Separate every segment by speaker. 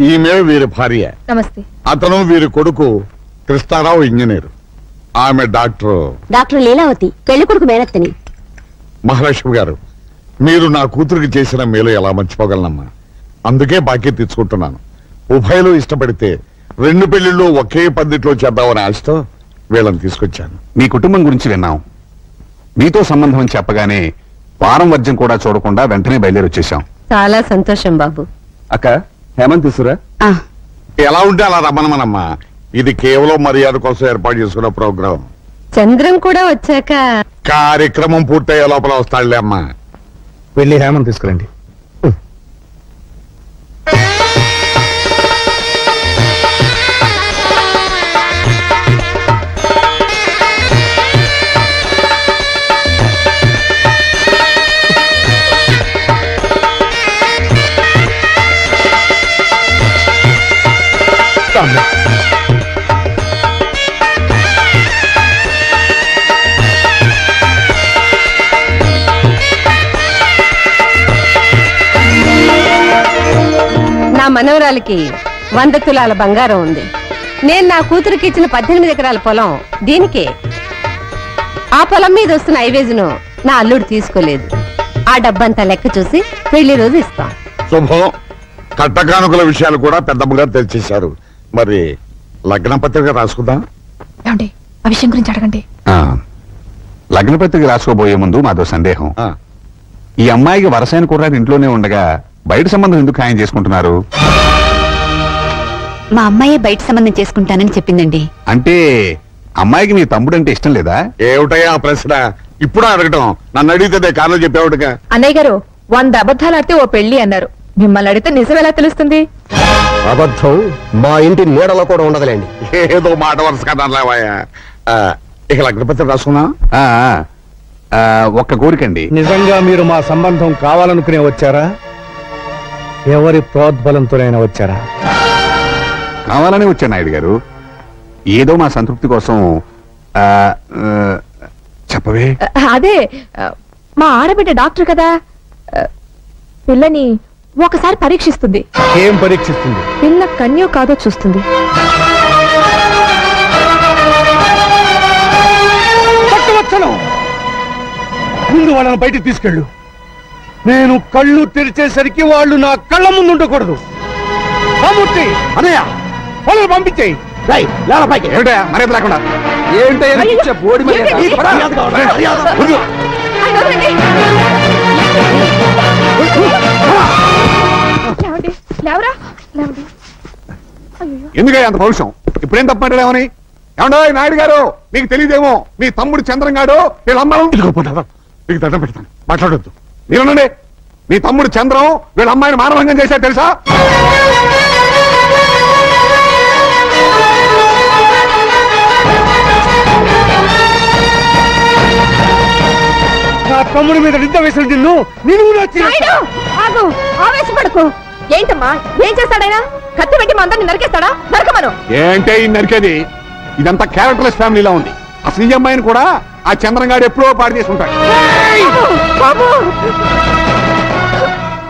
Speaker 1: ఈమె వీరి భార్య.
Speaker 2: నమస్తే.
Speaker 1: అతను వీరి కొడుకు కృష్ణారావు ఇంజనీర్. ఆమె డాక్టర్
Speaker 3: డాక్టర్ లీలావతి పెళ్ళి కొడుకు మేనత్తని.
Speaker 1: మహాలక్ష్మి గారు మీరు నా కూతురికి చేసిన మేలు ఎలా మర్చిపోగలనమ్మా? అందుకే బాకీ తెచ్చుకుంటున్నాను ఉభయలు ఇష్టపడితే రెండు పెళ్ళిళ్ళు ఒకే పద్ధతిలో చేద్దామని ఆశతో వీళ్ళని తీసుకొచ్చాను.
Speaker 4: మీ కుటుంబం గురించి విన్నాం. మీతో సంబంధం అని చెప్పగానే వారం వర్జం కూడా చూడకుండా వెంటనే బయలుదేరి వచ్చేసాం
Speaker 2: చాలా సంతోషం బాబు.
Speaker 4: అక్క హేమంత్ తీసురా?
Speaker 1: ఎలా ఉంటే అలా రమ్మనమనమ్మా. ఇది కేవలం మర్యాద కోసం ఏర్పాటు చేసుకున్న ప్రోగ్రాం.
Speaker 2: చంద్రం కూడా వచ్చాక
Speaker 1: కార్యక్రమం పూర్తయ్యే లోపల వస్తాడులే అమ్మా.
Speaker 5: వెళ్ళి హేమం తీసుకురండి.
Speaker 2: నా మనవరాలికి వంద తులాల బంగారం ఉంది. నేను నా కూతురికి ఇచ్చిన పద్దెనిమిది ఎకరాల పొలం దీనికే. ఆ పొలం మీద వస్తున్న ఐవేజును నా అల్లుడు తీసుకోలేదు. ఆ డబ్బంతా లెక్క చూసి పెళ్ళి రోజు ఇస్తాం.
Speaker 1: శుభం. కట్టకానుకల విషయాలు కూడా పెద్దమ్మగా తెలిసేశారు. మరి లగ్న పత్రిక రాసుకుందాం?
Speaker 6: ఏమండి ఆ విషయం గురించి అడగండి.
Speaker 4: ఆ, లగ్న పత్రిక రాసుకోబోయే ముందు మాదో సందేహం.
Speaker 1: ఆ,
Speaker 4: ఈ అమ్మాయికి వరసైన కుర్రాడు ఇంట్లోనే ఉండగా బయట సంబంధం ఎందుకు ఖాయం చేసుకుంటున్నారు?
Speaker 3: మా అమ్మాయే బయట సంబంధం చేసుకుంటానని చెప్పిందండి.
Speaker 4: అంటే అమ్మాయికి నీ తమ్ముడు అంటే ఇష్టం లేదా?
Speaker 1: ఏమిటయ్యా ఆ ప్రశ్న? ఇప్పుడు అడగటం? నన్ను అడిగితే కారణం చెప్పేవాడుగా.
Speaker 6: అన్నయ్య గారు వంద అబద్ధాలు ఆడితే ఓ పెళ్ళి అన్నారు. మిమ్మల్ని అడిగితే నిజం ఎలా తెలుస్తుంది?
Speaker 5: అబద్ధం మా ఇంటి నీడలో కూడా ఉండదులేండి.
Speaker 1: ఏదో మాట వరుస కదా లేవాయా ఇక లగ్న పత్రిక రాసుకుందాం.
Speaker 4: ఆ, ఆ, ఒక్క కోరికండి.
Speaker 5: నిజంగా మీరు మా సంబంధం కావాలనుకునే వచ్చారా? ఎవరి ప్రోద్బలంతోనైనా వచ్చారా?
Speaker 4: కావాలని వచ్చా నాయుడు గారు. ఏదో మా సంతృప్తి కోసం ఆ, ఆ, చెప్పవే.
Speaker 6: అదే మా ఆడబిడ్డ డాక్టర్ కదా. పిల్లని ఒకసారి పరీక్షిస్తుంది.
Speaker 5: ఏం పరీక్షిస్తుంది?
Speaker 6: పిల్ల కన్యో కాదో చూస్తుంది.
Speaker 5: పట్టువచ్చను! ముందు వాళ్ళని బయటికి తీసుకెళ్ళు. నేను కళ్ళు తెరిచేసరికి వాళ్ళు నా కళ్ళ ముందు ఉండకూడదు. రామూర్తి అనయ్య వాళ్ళని పంపించేయి.
Speaker 4: ఏమిటా మర్యాద లేకుండా. ఎందుకయ్యా అంత పౌరుషం? ఇప్పుడేం తప్పమంటాడేమని ఏమండో నాయుడు గారు? మీకు తెలియదేమో మీ తమ్ముడు చంద్రం గాడు? వీళ్ళ అమ్మాయి
Speaker 1: ఇదిగో పోతావా? మీకు దండం పెడతాను. మాట్లాడొద్దు.
Speaker 4: మీరునండి మీ తమ్ముడు చంద్రం వీళ్ళ అమ్మాయిని మానభంగం చేశారు తెలుసా?
Speaker 5: నా తమ్ముడి మీద నిద్ర వేసిన నిన్ను నిన్ను నా చీ-
Speaker 6: నాయుడు, ఆగు ఆవేశపడకు. ఏంటమ్మా ఏం చేస్తాడైనా కత్తి పెట్టి మా అందరిని నరికేస్తాడా? నరకమను.
Speaker 4: ఏంటే ఈ నరికేది? ఇదంతా క్యారెక్టర్లెస్ ఫ్యామిలీలా ఉంది. అసలు ఈ అమ్మాయిని కూడా ఆ చంద్రం గాడు ఎప్పుడో పాడు చేసి ఉంటాడు
Speaker 6: బాబు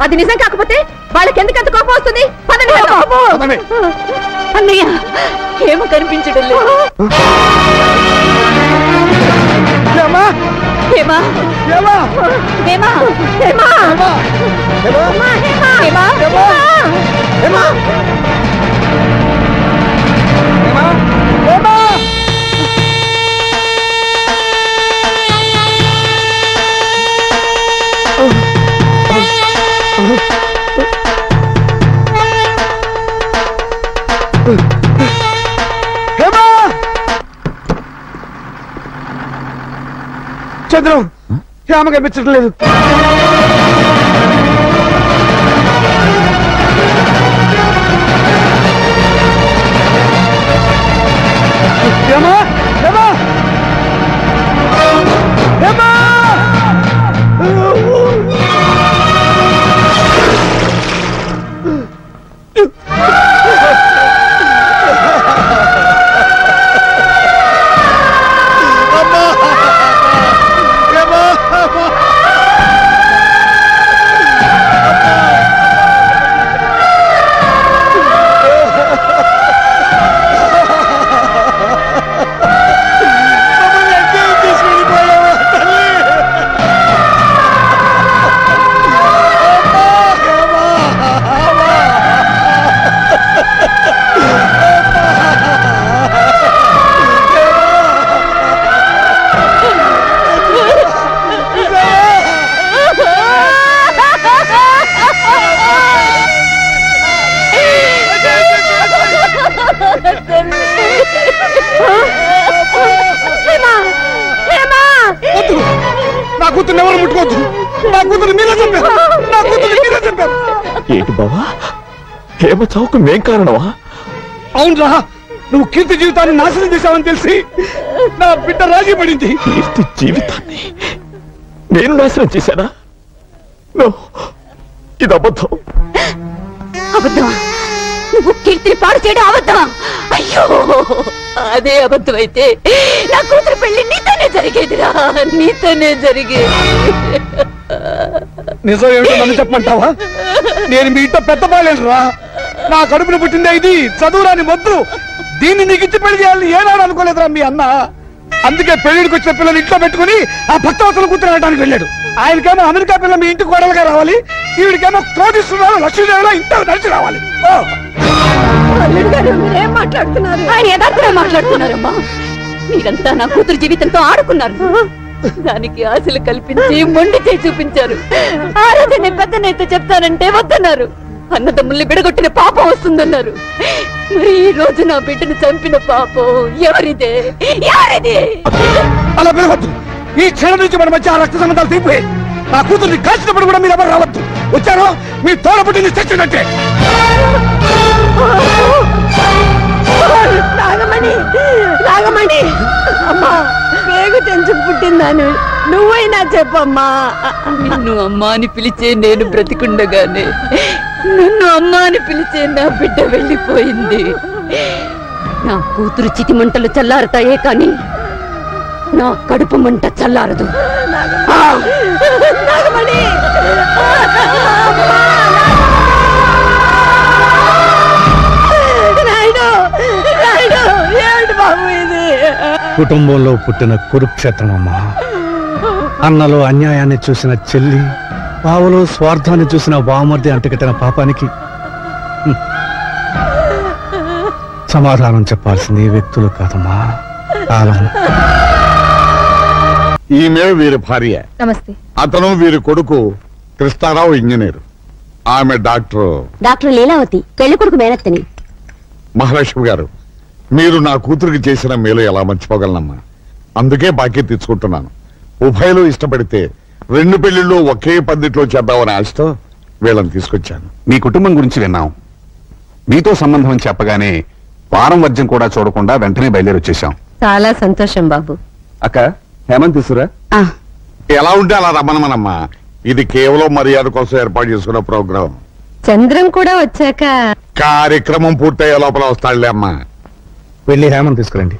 Speaker 6: అది నిజం కాకపోతే వాళ్ళకి ఎందుకంత కోపం వస్తుంది పదండి వెళ్దాం.
Speaker 4: పదండి.
Speaker 6: అన్నయ్య ఏమో కనిపించడం లేదు
Speaker 5: ఏమ్మా?
Speaker 6: హేమా
Speaker 5: ఏమ్మా?
Speaker 6: హేమా హేమా
Speaker 5: ఏమ్మా?
Speaker 6: హేమా హేమా
Speaker 5: ఏమ్మా? ఏమ్మా? ఏమ్మా? చంద్రం హేమ కనిపించడం లేదు కూతురు ఎవరు ముట్టుకోవద్దు.
Speaker 7: నా కూతురు మీరే చెప్పారు నా కూతురు మీరే చెప్పారు ఏంటి బాబా హేమ చౌకు మేం కారణమా?
Speaker 5: అవునరా నువ్వు కీర్తి జీవితాన్ని నాశనం చేశావని తెలిసి నా బిడ్డ రాజీ పడింది.
Speaker 7: కీర్తి జీవితాన్ని నేను నాశనం చేశానా? ఇది అబద్ధం.
Speaker 3: అబద్ధం నువ్వు కీర్తిని పాడు చేయడం అబద్ధం అయ్యో! అదే అబద్ధం అయితే నా కూతురు పెళ్ళి నీతోనే జరిగేదిరా నీతోనే జరిగేది
Speaker 5: నిజం ఏమిటో నన్ను చెప్పమంటావా? నేను మీ ఇంట్లో పెద్ద బాలేనురా. నా కడుపును పుట్టిందే ఇది. చదువురాని మొద్దు. దీన్ని నీకు ఇచ్చి పెళ్ళి చేయాలని ఏనాడు అనుకోలేదురా మీ అన్న. అందుకే పెళ్ళిడికి వచ్చిన పిల్లలు ఇంట్లో పెట్టుకుని ఆ భక్తవతల కూతురు అనడానికి వెళ్ళాడు. ఆయనకేమో అమెరికా పిల్ల మీ ఇంటికి కోడలుగా రావాలి. ఈవిడికేమో కోటిస్తున్నారు లక్ష్మీదేవిలో ఇంట్లో నడిచి రావాలి.
Speaker 3: మాట్లాడుతున్నారు? ఆయన మాట్లాడుతున్నారమ్మా. మీరంతా నా కూతురు జీవితంతో ఆడుకున్నారు. దానికి ఆశలు కల్పించి మొండి చేయి చూపించారు. ఆ రోజు నేను పెద్ద నేత చెప్తానంటే వద్దన్నారు. అన్నదమ్ముల్ని బిడగొట్టిన పాపం వస్తుందన్నారు. మరి ఈ రోజు నా బిడ్డను చంపిన పాపం ఎవరిదే? ఎవరిది?
Speaker 5: అలా పిలవద్దు ఈ క్షణం నుంచి మన మధ్య ఆ రక్త సంబంధాలు తీపోయి నా కూతుర్ని కాల్చినప్పుడు కూడా మీరు ఎవరు రావద్దు. వచ్చారో మీ తోడ పుట్టింది
Speaker 2: నాగమణి అమ్మా పేగు తెంచుకు పుట్టిందాను. నువ్వైనా చెప్పమ్మా.
Speaker 3: నిన్ను అమ్మా అని పిలిచే నేను బ్రతికుండగానే నన్ను అమ్మా అని పిలిచే నా బిడ్డ వెళ్ళిపోయింది. నా కూతురు చితి మంటలు చల్లారుతాయే కాని నా కడుపు మంట చల్లారదు!
Speaker 2: నాగమణి.
Speaker 5: కుటుంబంలో పుట్టిన కురుక్షేత్రం అమ్మా అన్నలో అన్యాయాన్ని చూసిన చెల్లి పావలో స్వార్థాన్ని చూసిన బామర్ది అంటగట్టిన పాపానికి. సమాధానం చెప్పాల్సింది ఈ వ్యక్తులు కాదమ్మా. కాలం
Speaker 1: ఈమె వీరి భార్య.
Speaker 6: నమస్తే.
Speaker 1: అతను వీరి కొడుకు కృష్ణారావు ఇంజనీర్. ఆమె డాక్టర్
Speaker 3: డాక్టర్ లీలావతి పెళ్ళి కొడుకు మేనత్తని.
Speaker 1: మహాలక్ష్మి గారు. మీరు నా కూతురికి చేసిన మేలు ఎలా మర్చిపోగలనమ్మా? అందుకే బాకీ తెచ్చుకుంటున్నాను ఉభయలు ఇష్టపడితే రెండు పెళ్ళిళ్ళు ఒకే పద్ధతిలో చేద్దామని ఆశతో వీళ్ళని తీసుకొచ్చాను.
Speaker 4: మీ కుటుంబం గురించి విన్నాం. మీతో సంబంధం అని చెప్పగానే వారం వర్జం కూడా చూడకుండా వెంటనే బయలుదేరి వచ్చేసాం
Speaker 2: చాలా సంతోషం బాబు.
Speaker 4: అక్క హేమంత్ తీసురా?
Speaker 1: ఎలా ఉంటే అలా రమ్మనమనమ్మా. ఇది కేవలం మర్యాద కోసం ఏర్పాటు చేసుకున్న ప్రోగ్రాం.
Speaker 2: చంద్రం కూడా వచ్చాక
Speaker 1: కార్యక్రమం పూర్తయ్యే లోపల వస్తాడులే అమ్మా.
Speaker 5: వెళ్ళి హేమని తీసుకురండి.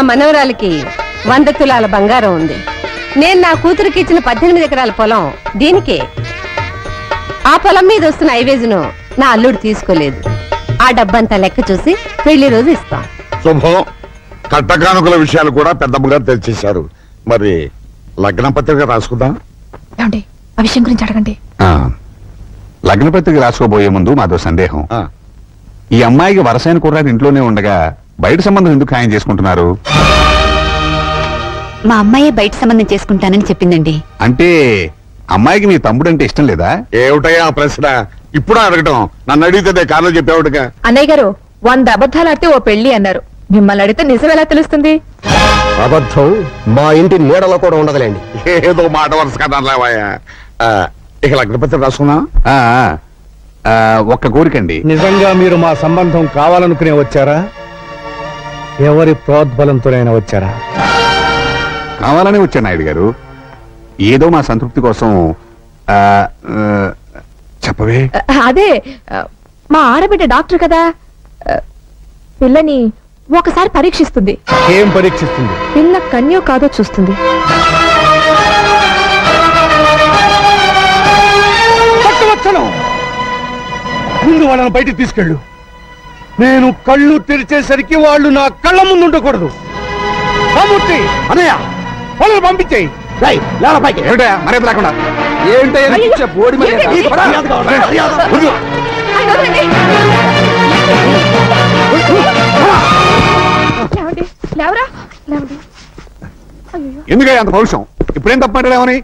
Speaker 2: మనవరాలికి వంద తులాల బంగారం ఉంది. నేను నా కూతురికి ఇచ్చిన పద్దెనిమిది ఎకరాల పొలం దీనికే. ఆ పొలం మీద వస్తున్న ఐవేజును నా అల్లుడు తీసుకోలేదు. ఆ డబ్బంతా లెక్క చూసి పెళ్ళి రోజు ఇస్తాం.
Speaker 1: శుభం. కట్టకానుకల విషయాలు కూడా పెద్దమ్మగా తెలిసేశారు మరి లగ్న పత్రిక రాసుకుందాం?
Speaker 6: ఏమండి ఆ విషయం గురించి అడగండి.
Speaker 4: లగ్న పత్రిక రాసుకోబోయే ముందు మాదో సందేహం.
Speaker 1: ఆ,
Speaker 4: ఈ అమ్మాయికి వరసైన కుర్రాడు ఇంట్లోనే ఉండగా బయట సంబంధం ఎందుకు ఖాయం చేసుకుంటున్నారు?
Speaker 3: మా అమ్మాయే బయట సంబంధం చేసుకుంటానని చెప్పిందండి.
Speaker 4: అంటే అమ్మాయికి మీ తమ్ముడు అంటే ఇష్టం లేదా?
Speaker 1: ఏమిటయ్యా ఆ ప్రశ్న? ఇప్పుడు అడగటం? నన్ను అడిగితే కారణం చెప్పేవాడుగా.
Speaker 6: అన్నయ్య గారు వంద అబద్ధాలు ఆడితే ఓ పెళ్ళి అన్నారు. మిమ్మల్ని అడిగితే నిజం ఎలా తెలుస్తుంది?
Speaker 8: అబద్ధం మా ఇంటి నీడలో కూడా ఉండదులేండి.
Speaker 1: ఏదో మాట వరుస కదలేవాయా ఇక లగ్న పత్రిక రాసుకుందాం
Speaker 4: ఆ, ఆ, ఒక్క కోరికండి.
Speaker 5: నిజంగా మీరు మా సంబంధం కావాలనుకునే వచ్చారా? ఎవరి ప్రోద్బలంతోనైనా వచ్చారా?
Speaker 4: కావాలనే వచ్చాను నాయుడు గారు. ఏదో మా సంతృప్తి కోసం ఆ, ఆ, చెప్పవే?
Speaker 6: అదే మా ఆడబిడ్డ డాక్టర్ కదా? పిల్లని ఒకసారి పరీక్షిస్తుంది.
Speaker 5: ఏం పరీక్షిస్తుంది?
Speaker 6: పిల్ల కన్యో కాదో చూస్తుంది.
Speaker 5: ముందు వాళ్ళని బయటికి తీసుకెళ్ళు. నేను కళ్ళు తెరిచేసరికి వాళ్ళు నా కళ్ళ ముందు ఉండకూడదు. రామూర్తి! అనయ్య వాళ్ళని పంపించేయి.
Speaker 4: ఏమిటా మర్యాద లేకుండా?
Speaker 9: ఏంటయ్యా బోడి.
Speaker 6: లేవండి లేవరా? లేవండి.
Speaker 10: ఎందుకయ్యా అంత పౌరుషం? ఇప్పుడేం తప్పమాటాడేమని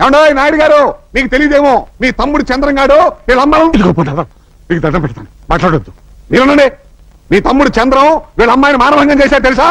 Speaker 10: ఏమండో నాయుడు గారు? మీకు తెలియదేమో మీ తమ్ముడు చంద్రం గాడు వీళ్ళ అమ్మ?
Speaker 1: మీకు దండం పెడతాను. మాట్లాడొద్దు.
Speaker 10: మీరునండి మీ తమ్ముడు చంద్రం వీళ్ళ అమ్మాయిని మానభంగం చేశారు తెలుసా?